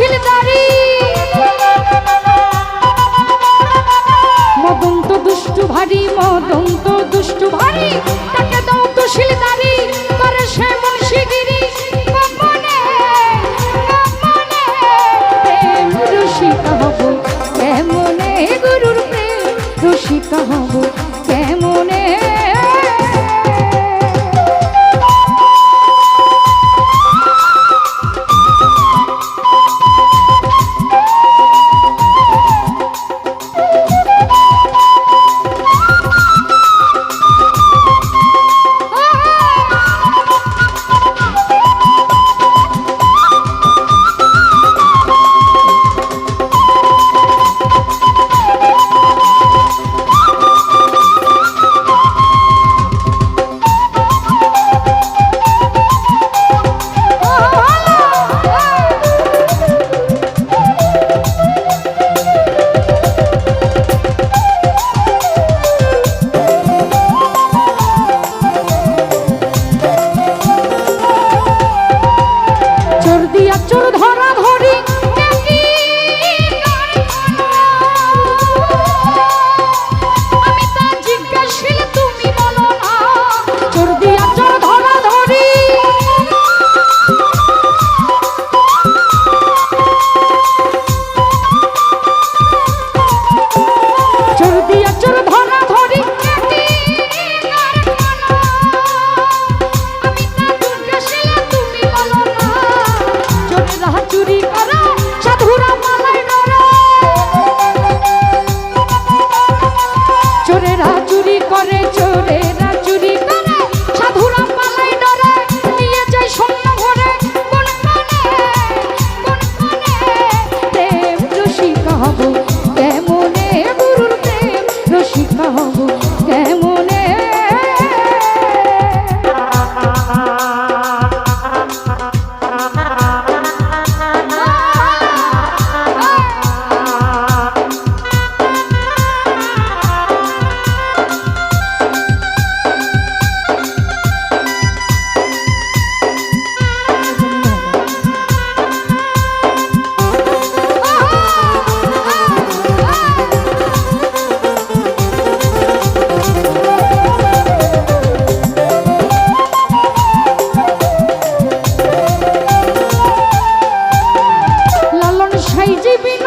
শিলদারি মদন তো দুষ্টু ভারী, মদন তো দুষ্টু ভারী, তাকে দাও শিলদারি করে সে মুন্সিগিরি। রসিক হব কেমনে গুরুর প্রেম রসিক হব। জীবী